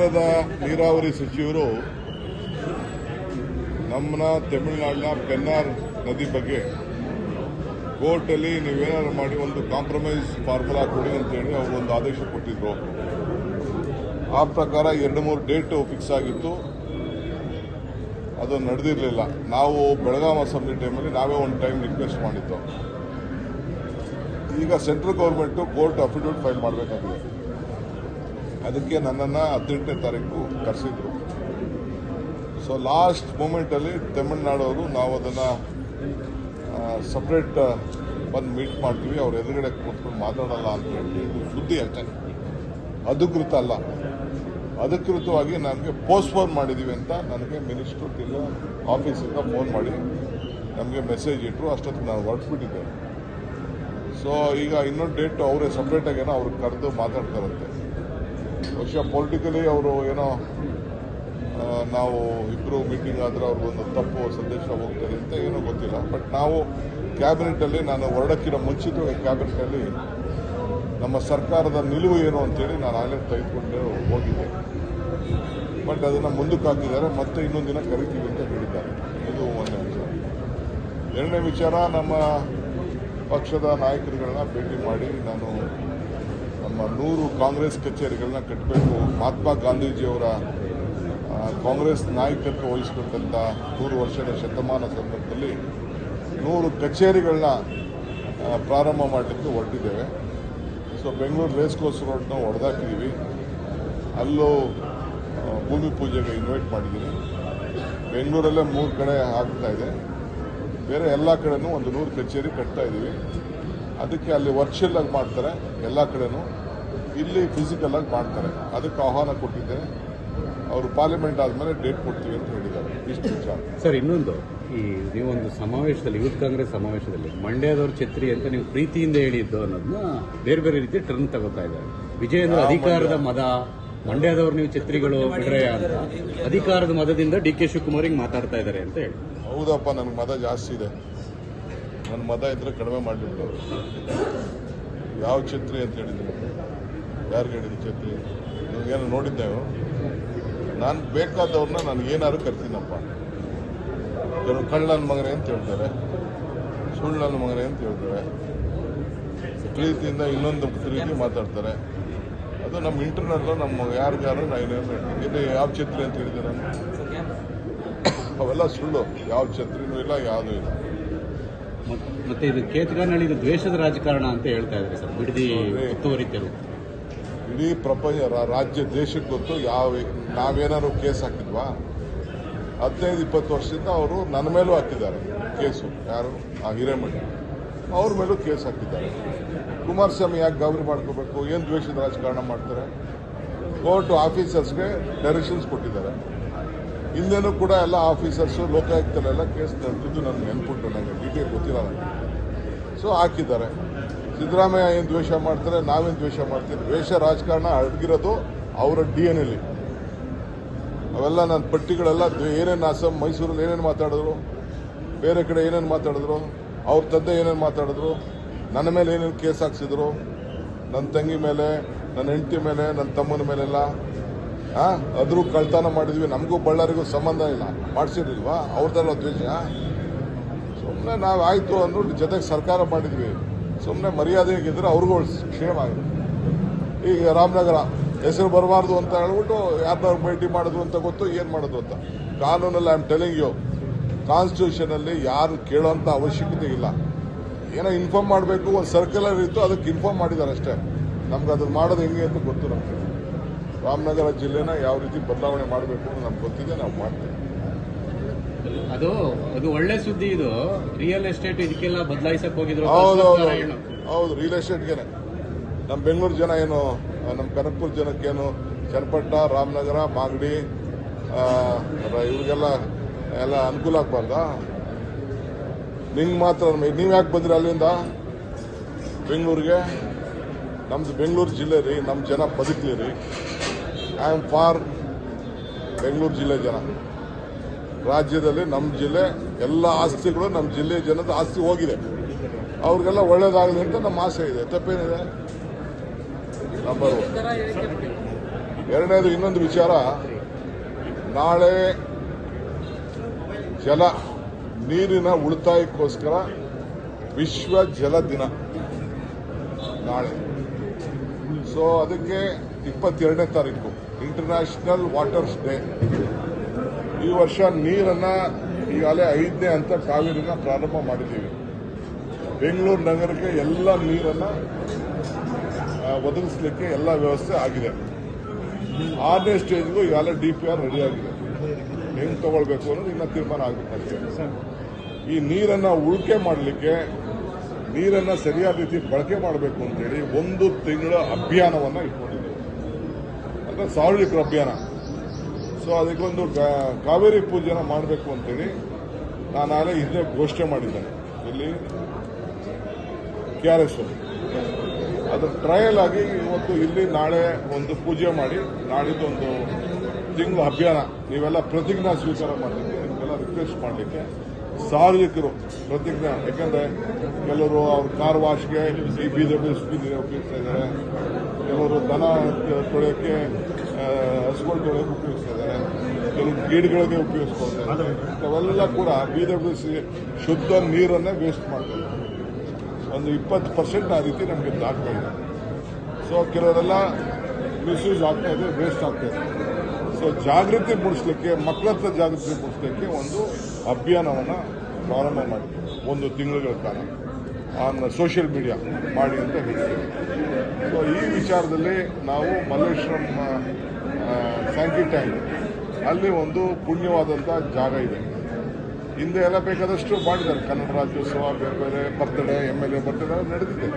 ಕೇಂದ್ರದ ನೀರಾವರಿ ಸಚಿವರು ನಮ್ಮನ್ನ ತಮಿಳುನಾಡಿನ ಪೆನ್ನಾರ್ ನದಿ ಬಗ್ಗೆ ಕೋರ್ಟಲ್ಲಿ ನೀವೇನಾದ್ರು ಮಾಡಿ ಒಂದು ಕಾಂಪ್ರಮೈಸ್ ಫಾರ್ಮುಲಾ ಕೊಡಿ ಅಂತೇಳಿ ಅವರು ಒಂದು ಆದೇಶ ಕೊಟ್ಟಿದ್ರು. ಆ ಪ್ರಕಾರ ಎರಡು ಮೂರು ಡೇಟ್ ಫಿಕ್ಸ್ ಆಗಿತ್ತು. ಅದು ನಡೆದಿರಲಿಲ್ಲ. ನಾವು ಬೆಳಗಾಂ ಅಸೆಂಬ್ಲಿ ಟೈಮಲ್ಲಿ ನಾವೇ ಒಂದು ಟೈಮ್ ರಿಕ್ವೆಸ್ಟ್ ಮಾಡಿದ್ದು. ಈಗ central government court affidavit file ಮಾಡಬೇಕಾಗಿದೆ. ಅದಕ್ಕೆ ನನ್ನನ್ನು ಹದಿನೆಂಟನೇ ತಾರೀಕು ಕರೆಸಿದ್ರು. ಸೊ ಲಾಸ್ಟ್ ಮೂಮೆಂಟಲ್ಲಿ ತಮಿಳ್ನಾಡವರು ನಾವು ಅದನ್ನು ಸಪ್ರೇಟ್ ಬಂದು ಮೀಟ್ ಮಾಡ್ತೀವಿ. ಅವ್ರ ಎದುರುಗಡೆ ಕೂತ್ಕೊಂಡು ಮಾತಾಡಲ್ಲ ಅಂತ ಹೇಳಿ ಸುದ್ದಿ ಅಷ್ಟೇ. ಅಧಿಕೃತ ಅಲ್ಲ. ಅಧಿಕೃತವಾಗಿ ನಮಗೆ ಪೋಸ್ಟ್ಪೋನ್ ಮಾಡಿದ್ದೀವಿ ಅಂತ ನನಗೆ ಮಿನಿಸ್ಟ್ರು ಇಲ್ಲ ಆಫೀಸಿಂದ ಫೋನ್ ಮಾಡಿ ನಮಗೆ ಮೆಸೇಜ್ ಇಟ್ಟರು ಅಷ್ಟೊತ್ತಿಗೆ ನಾನು ಹೊರಟ್ಬಿಟ್ಟಿದ್ದೆ ಸೊ ಈಗ ಇನ್ನೊಂದು ಡೇಟ್ ಅವರೇ ಸಪ್ರೇಟಾಗೇನೋ ಅವ್ರಿಗೆ ಕರೆದು ಮಾತಾಡ್ತಾರಂತೆ. ಬಹುಶಃ ಪೊಲಿಟಿಕಲಿ ಅವರು ಏನೋ ನಾವು ಇಬ್ಬರು ಮೀಟಿಂಗ್ ಆದರೆ ಅವ್ರಿಗೊಂದು ತಪ್ಪು ಸಂದೇಶ ಹೋಗ್ತದೆ ಅಂತ ಏನೂ ಗೊತ್ತಿಲ್ಲ. ಬಟ್ ನಾವು ಕ್ಯಾಬಿನೆಟಲ್ಲಿ ನಾನು ಹೊರಡಕ್ಕಿಂತ ಮುಂಚಿತವಾಗಿ ಕ್ಯಾಬಿನೆಟಲ್ಲಿ ನಮ್ಮ ಸರ್ಕಾರದ ನಿಲುವು ಏನು ಅಂತೇಳಿ ನಾನು ಆಗಲೇ ತೆಗೆದುಕೊಂಡು ಹೋಗಿದ್ದೆ. ಬಟ್ ಅದನ್ನು ಮುಂದಕ್ಕೆ ಹಾಕಿದ್ದಾರೆ, ಮತ್ತೆ ಇನ್ನೊಂದು ದಿನ ಕರಿತೀವಿ ಅಂತ ಹೇಳಿದ್ದಾರೆ. ಇದು ಒಂದನೇ ವಿಚಾರ ಎರಡನೇ ವಿಚಾರ, ನಮ್ಮ ಪಕ್ಷದ ನಾಯಕರುಗಳನ್ನ ಭೇಟಿ ಮಾಡಿ ನಾನು ನಮ್ಮ ನೂರು ಕಾಂಗ್ರೆಸ್ ಕಚೇರಿಗಳನ್ನ ಕಟ್ಟಬೇಕು ಮಹಾತ್ಮ ಗಾಂಧೀಜಿಯವರ ಕಾಂಗ್ರೆಸ್ ನಾಯಕತ್ವ ವಹಿಸಿಕೊಂಡಂಥ ನೂರು ವರ್ಷದ ಶತಮಾನ ಸಂದರ್ಭದಲ್ಲಿ ನೂರು ಕಚೇರಿಗಳನ್ನ ಪ್ರಾರಂಭ ಮಾಡಲಿಕ್ಕೆ ಹೊರಟಿದ್ದೇವೆ. ಸೊ, ಬೆಂಗಳೂರು ರೇಸ್ ಕೋರ್ಸ್ ರೋಡ್ನ ಹೊಡೆದಾಕಿದ್ದೀವಿ ಅಲ್ಲೂ ಭೂಮಿ ಪೂಜೆಗೆ ಇನ್ವೈಟ್ ಮಾಡಿದ್ದೀನಿ. ಬೆಂಗಳೂರಲ್ಲೇ ಮೂರು ಕಡೆ ಆಗ್ತಾ ಇದೆ. ಬೇರೆ ಎಲ್ಲ ಕಡೆನೂ ಒಂದು ನೂರು ಕಚೇರಿ ಕಟ್ತಾ ಇದ್ದೀವಿ ಅದಕ್ಕೆ ಅಲ್ಲಿ ವರ್ಚುವಲ್ ಆಗಿ ಮಾಡ್ತಾರೆ ಎಲ್ಲ ಕಡೆನೂ. ಇಲ್ಲಿ ಫಿಸಿಕಲ್ ಆಗಿ ಮಾಡ್ತಾರೆ. ಅದಕ್ಕೆ ಆಹ್ವಾನ ಕೊಟ್ಟಿದ್ದೇನೆ ಅವರು ಪಾರ್ಲಿಮೆಂಟ್ ಆದಮೇಲೆ ಡೇಟ್ ಕೊಡ್ತೀವಿ ಅಂತ ಹೇಳಿದ್ದಾರೆ. ಇಷ್ಟು ವಿಚಾರ. ಸರ್ ಇನ್ನೊಂದು ಈ ನೀವೊಂದು ಸಮಾವೇಶದಲ್ಲಿ ಯೂತ್ ಕಾಂಗ್ರೆಸ್ ಸಮಾವೇಶದಲ್ಲಿ ಮಂಡ್ಯದವ್ರ ಛತ್ರಿ ಅಂತ ನೀವು ಪ್ರೀತಿಯಿಂದ ಹೇಳಿದ್ದು ಅನ್ನೋದನ್ನ ಬೇರೆ ಬೇರೆ ರೀತಿ ಟರ್ನ್ ತಗೋತಾ ಇದ್ದಾರೆ. ವಿಜಯೇಂದ್ರ ಅಧಿಕಾರದ ಮದ ಮಂಡ್ಯದವ್ರು ನೀವು ಛತ್ರಿಗಳು ಬಿಡ್ರೆ ಅಂತ. ಅಧಿಕಾರದ ಮದದಿಂದ ಡಿ ಕೆ ಶಿವಕುಮಾರಿಗೆ ಮಾತಾಡ್ತಾ ಇದ್ದಾರೆ ಅಂತ ಹೇಳಿ. ಹೌದಪ್ಪ ನನಗೆ ಮದ ಜಾಸ್ತಿ ಇದೆ. ನನ್ನ ಮತ ಇದ್ರೆ ಕಡಿಮೆ ಮಾಡಿಬಿಟ್ಟು. ಯಾವ ಛತ್ರಿ ಅಂತ ಹೇಳಿದ್ರು. ಯಾರಿಗೆ ಹೇಳಿದ್ರು ಛತ್ರಿ? ನಿಮಗೇನು ನೋಡಿದ್ದೆವು. ನಾನು ಬೇಕಾದವ್ರನ್ನ ನಾನು ಏನಾದ್ರು ಕರ್ತೀನಪ್ಪ. ಕೆಲವು ಕಳ್ಳನ ಮಗನೇ ಅಂತ ಹೇಳ್ತಾರೆ. ಸುಳ್ಳನ ಮಗನೇ ಅಂತ ಹೇಳ್ತಾರೆ. ಪ್ರೀತಿಯಿಂದ ಇನ್ನೊಂದು ರೀತಿ ಮಾತಾಡ್ತಾರೆ. ಅದು ನಮ್ಮ ಇಂಟರ್ನಲ್ ನಮ್ಮ ಯಾರಿಗಾರು ನಾನು ಏನೇನು ಹೇಳ್ತೀನಿ. ಇದು ಯಾವ ಛತ್ರಿ ಅಂತ ಹೇಳಿದೆ ನಾನು ಅವೆಲ್ಲ ಸುಳ್ಳು. ಯಾವ ಛತ್ರಿನೂ ಇಲ್ಲ ಯಾವುದೂ ಇಲ್ಲ. ಮತ್ತೆ ಇದು ಕೇತ್ಗಾನಹಳ್ಳಿ ಇದು ದ್ವೇಷದ ರಾಜಕಾರಣ ಅಂತ ಹೇಳ್ತಾ ಇದ್ದಾರೆ ಸರ್ ಬಿಡದಿ ಸುತ್ತುವರಿತರು ಇಡೀ ಪ್ರಪಂಚ ರಾಜ್ಯ ದೇಶಕ್ಕೆ ಗೊತ್ತು ಯಾವ ನಾವೇನಾದ್ರು ಕೇಸ್ ಹಾಕಿದ್ವಾ? ಹದಿನೈದು ಇಪ್ಪತ್ತು ವರ್ಷದಿಂದ ಅವರು ನನ್ನ ಮೇಲೂ ಹಾಕಿದ್ದಾರೆ ಕೇಸು ಯಾರು? ಆ ಹಿರೇಮಠ. ಅವ್ರ ಮೇಲೂ ಕೇಸ್ ಹಾಕಿದ್ದಾರೆ. ಕುಮಾರಸ್ವಾಮಿ ಯಾಕೆ ಗಾಬರಿ ಮಾಡ್ಕೋಬೇಕು? ಏನು ದ್ವೇಷದ ರಾಜಕಾರಣ ಮಾಡ್ತಾರೆ? ಕೋರ್ಟ್ ಆಫೀಸರ್ಸ್ಗೆ ಡೈರೆಕ್ಷನ್ಸ್ ಕೊಟ್ಟಿದ್ದಾರೆ. ಹಿಂದೆನೂ ಕೂಡ ಎಲ್ಲ ಆಫೀಸರ್ಸು, ಲೋಕಾಯುಕ್ತರೆಲ್ಲ ಕೇಸ್ ನಡೆದಿದ್ದು ನನಗೆ ನೆನ್ಪುಂಟು, ನನಗೆ ಡೀಟೇಲ್ ಗೊತ್ತಿಲ್ಲ ಸೊ ಹಾಕಿದ್ದಾರೆ. ಸಿದ್ದರಾಮಯ್ಯ ಏನು ದ್ವೇಷ ಮಾಡ್ತಾರೆ, ನಾವೇನು ದ್ವೇಷ ಮಾಡ್ತೀವಿ? ದ್ವೇಷ ರಾಜಕಾರಣ ಅಡಗಿರೋದು ಅವರ ಡಿ ಎನ್ ಎಲ್ಲಿ ಅವೆಲ್ಲ ನನ್ನ ಪಟ್ಟಿಗಳೆಲ್ಲ ಏನೇನು ಅಸಂ ಮೈಸೂರಲ್ಲಿ ಏನೇನು ಮಾತಾಡಿದ್ರು? ಬೇರೆ ಕಡೆ ಏನೇನು ಮಾತಾಡಿದ್ರು? ಅವ್ರ ತಂದೆ ಏನೇನು ಮಾತಾಡಿದ್ರು? ನನ್ನ ಮೇಲೆ ಏನೇನು ಕೇಸ್ ಹಾಕ್ಸಿದ್ರು? ನನ್ನ ತಂಗಿ ಮೇಲೆ, ನನ್ನ ಹೆಂಡತಿ ಮೇಲೆ ನನ್ನ ತಮ್ಮನ ಮೇಲೆಲ್ಲ? ಅದ್ರೂ ಕಳ್ತನ ಮಾಡಿದ್ವಿ. ನಮಗೂ ಬಳ್ಳಾರಿಗೂ ಸಂಬಂಧ ಇಲ್ಲ. ಮಾಡಿಸಿರ್ಲಿಲ್ವಾ? ಅವ್ರದ್ದೆಲ್ಲ ದ್ವೇಷ? ಸುಮ್ಮನೆ ನಾವು ಆಯಿತು ಅಂದ್ಬಿಟ್ಟು ಜೊತೆಗೆ ಸರ್ಕಾರ ಮಾಡಿದ್ವಿ. ಸುಮ್ಮನೆ ಮರ್ಯಾದೆ ಮರ್ಯಾದೆಗಿದ್ರೆ ಅವ್ರಿಗೂ ಕ್ಷೇಮ ಆಗಿದೆ ಈಗ ರಾಮನಗರ ಹೆಸರು ಬರಬಾರ್ದು ಅಂತ ಹೇಳ್ಬಿಟ್ಟು ಯಾರನ್ನ ಭೇಟಿ ಮಾಡೋದು ಅಂತ ಗೊತ್ತು, ಏನು ಮಾಡೋದು ಅಂತ? ಕಾನೂನಲ್ಲಿ ಐ ಆಮ್ ಟೆಲಿಂಗ್ ಯು ಕಾನ್ಸ್ಟಿಟ್ಯೂಷನಲ್ಲಿ ಯಾರು ಕೇಳೋಂಥ ಅವಶ್ಯಕತೆ ಇಲ್ಲ. ಏನೋ ಇನ್ಫಾರ್ಮ್ ಮಾಡಬೇಕು, ಒಂದು ಸರ್ಕ್ಯುಲರ್ ಇತ್ತು, ಅದಕ್ಕೆ ಇನ್ಫಾರ್ಮ್ ಮಾಡಿದ್ದಾರೆ ಅಷ್ಟೇ ನಮ್ಗೆ ಅದನ್ನ ಮಾಡೋದು ಹೆಂಗೆ ಅಂತ ಗೊತ್ತು ನಮಗೆ. ರಾಮನಗರ ಜಿಲ್ಲೆನ ಯಾವ ರೀತಿ ಬದಲಾವಣೆ ಮಾಡಬೇಕು ಅಂತ ನಮ್ಗೆ ಗೊತ್ತಿದೆ ನಾವು ಮಾಡ್ತೀವಿ. ಅದು ಅದು ಒಳ್ಳೆ ಸುದ್ದಿ ಇದು. ರಿಯಲ್ ಎಸ್ಟೇಟ್ ಇದಕ್ಕೆಲ್ಲ ಬದಲಾಯಿಸಕ್ ಹೋಗಿದ್ರು ಹೌದು ಹೌದು? ಹೌದು. ರಿಯಲ್ ಎಸ್ಟೇಟ್ಗೆನೆ ನಮ್ಮ ಬೆಂಗಳೂರು ಜನ ಏನು ನಮ್ಮ ಕನಕಪುರ ಜನಕ್ಕೇನು ಚನ್ನಪಟ್ಟ ರಾಮನಗರ ಮಾಗಡಿ ಇವ್ರಿಗೆಲ್ಲ ಎಲ್ಲ ಅನುಕೂಲ ಆಗ್ಬಾರ್ದಾ? ನಿಂಗೆ ಮಾತ್ರ ನೀವು ಯಾಕೆ ಬಂದ್ರಿ ಅಲ್ಲಿಂದ? ಬೆಂಗಳೂರಿಗೆ? ನಮ್ದು ಬೆಂಗಳೂರು ಜಿಲ್ಲೆ ರೀ ನಮ್ಮ ಜನ ಬದುಕಲಿ ರೀ. ಐ ಆಮ್ ಫಾರ್ ಬೆಂಗಳೂರು ಜಿಲ್ಲೆ ಜನ. ರಾಜ್ಯದಲ್ಲಿ ನಮ್ಮ ಜಿಲ್ಲೆ, ಎಲ್ಲ ಆಸ್ತಿಗಳು ನಮ್ಮ ಜಿಲ್ಲೆ ಜನದ ಆಸ್ತಿ ಹೋಗಿದೆ. ಅವ್ರಿಗೆಲ್ಲ ಒಳ್ಳೇದಾಗಲಿ ಅಂತ ನಮ್ಮ ಆಸೆ ಇದೆ. ತಪ್ಪೇನಿದೆ? ನಂಬರ್ ಒನ್ ಎರಡನೇದು ಇನ್ನೊಂದು ವಿಚಾರ, ನಾಳೆ ಜಲ, ನೀರಿನ ಉಳಿತಾಯಕ್ಕೋಸ್ಕರ ವಿಶ್ವ ಜಲ ದಿನ ನಾಳೆ. ಸೊ ಅದಕ್ಕೆ ಇಪ್ಪತ್ತೆರಡನೇ ತಾರೀಕು ಇಂಟರ್ನ್ಯಾಷನಲ್ ವಾಟರ್ಸ್ ಡೇ ಈ ವರ್ಷ ನೀರನ್ನ ಈಗಾಗಲೇ ಐದನೇ ಹಂತ ಕಾವೇರಿನ ಪ್ರಾರಂಭ ಮಾಡಿದ್ದೀವಿ. ಬೆಂಗಳೂರು ನಗರಕ್ಕೆ ಎಲ್ಲ ನೀರನ್ನ ಒದಗಿಸ್ಲಿಕ್ಕೆ ಎಲ್ಲ ವ್ಯವಸ್ಥೆ ಆಗಿದೆ. ಆರನೇ ಸ್ಟೇಜ್ಗೂ ಈಗಾಗಲೇ ಡಿ ಪಿ ಆರ್ ರೆಡಿ ಆಗಿದೆ. ಹೆಂಗ್ ತಗೊಳ್ಬೇಕು ಅನ್ನೋದು ಇನ್ನ ತೀರ್ಮಾನ ಆಗಬೇಕಷ್ಟೇ ಈ ನೀರನ್ನ ಉಳಿಕೆ ಮಾಡಲಿಕ್ಕೆ, ನೀರನ್ನ ಸರಿಯಾದ ರೀತಿ ಬಳಕೆ ಮಾಡಬೇಕು ಅಂತೇಳಿ ಒಂದು ತಿಂಗಳ ಅಭಿಯಾನವನ್ನ ಇಟ್ಕೊಂಡಿದ್ದೀವಿ. ಅಂದ್ರೆ ಸಾರ್ವಜನಿಕರ ಅಭಿಯಾನ ಸೊ ಅದಕ್ಕೊಂದು ಕಾವೇರಿ ಪೂಜೆನ ಮಾಡಬೇಕು ಅಂತೇಳಿ ನಾನು ಆಗಲೇ ಹಿಂದೆ ಘೋಷಣೆ ಮಾಡಿದ್ದೇನೆ. ಇಲ್ಲಿ ಕೆ ಆರ್ ಎಸ್ ಅದು ಟ್ರಯಲ್ ಆಗಿ ಇವತ್ತು ಇಲ್ಲಿ ನಾಳೆ ಒಂದು ಪೂಜೆ ಮಾಡಿ, ನಾಳಿದ್ದು ಒಂದು ತಿಂಗಳು ಅಭಿಯಾನ, ನೀವೆಲ್ಲ ಪ್ರತಿಜ್ಞಾ ಸ್ವೀಕಾರ ಮಾಡಲಿಕ್ಕೆ, ನಿಮಗೆಲ್ಲ ರಿಕ್ವೆಸ್ಟ್ ಮಾಡಲಿಕ್ಕೆ ಸಾರ್ವಜನಿಕರು ಪ್ರತಿಜ್ಞೆ ಯಾಕಂದ್ರೆ ಕೆಲವರು ಅವ್ರ ಕಾರ್ ವಾಶ್ಗೆ ಈ ಬಿಜೆಪಿ ನೀರು ಉಪಯೋಗಿಸ್ತಾ ಇದ್ದಾರೆ ಕೆಲವರು ದನ ತೊಳೆಯೋಕ್ಕೆ ಹಸುಗಳು ತೊಳೆಯೋಕೆ ಉಪಯೋಗಿಸ್ತಾ ಇದ್ದಾರೆ ಕೆಲವು ಗೇಡ್ಗಳಿಗೆ ಉಪಯೋಗಿಸ್ಕೊಳ್ತಾರೆ ಅವೆಲ್ಲ ಕೂಡ ಬಿಜೆಪಿ ಶುದ್ಧ ನೀರನ್ನೇ ವೇಸ್ಟ್ ಮಾಡ್ತಾರೆ. ಒಂದು ಇಪ್ಪತ್ತು ಪರ್ಸೆಂಟ್ ಆ ರೀತಿ ನಮಗೆ ಆಗ್ತಾ ಇದೆ. ಸೊ ಕೆಲವರೆಲ್ಲ ಮಿಸ್ಯೂಸ್ ಆಗ್ತಾ ಇದೆ ವೇಸ್ಟ್ ಆಗ್ತಾ ಇದೆ. ಸೊ ಜಾಗೃತಿ ಮೂಡಿಸ್ಲಿಕ್ಕೆ ಮಕ್ಕಳ ಹತ್ರ ಜಾಗೃತಿ ಮೂಡಿಸ್ಲಿಕ್ಕೆ ಒಂದು ಅಭಿಯಾನವನ್ನು ಪ್ರಾರಂಭ ಮಾಡಿ ಒಂದು ತಿಂಗಳ ಕಾಲ ಆನ್ ಸೋಷಿಯಲ್ ಮೀಡಿಯಾ ಮಾಡಿ ಅಂತ ಹೇಳ್ತೀವಿ ಸೊ ಈ ವಿಚಾರದಲ್ಲಿ ನಾವು ಮಲ್ಲೇಶ್ವರಂ ಸ್ಯಾಂಕಿ ಟ್ಯಾಂಕ್ ಅಲ್ಲಿ ಒಂದು ಪುಣ್ಯವಾದಂಥ ಜಾಗ ಇದೆ. ಹಿಂದೆ ಎಲ್ಲ ಬೇಕಾದಷ್ಟು ಮಾಡಿದ್ದಾರೆ. ಕನ್ನಡ ರಾಜ್ಯೋತ್ಸವ, ಬೇರೆ ಬೇರೆ birthday M L A birthday ನಡೆದಿದೆ.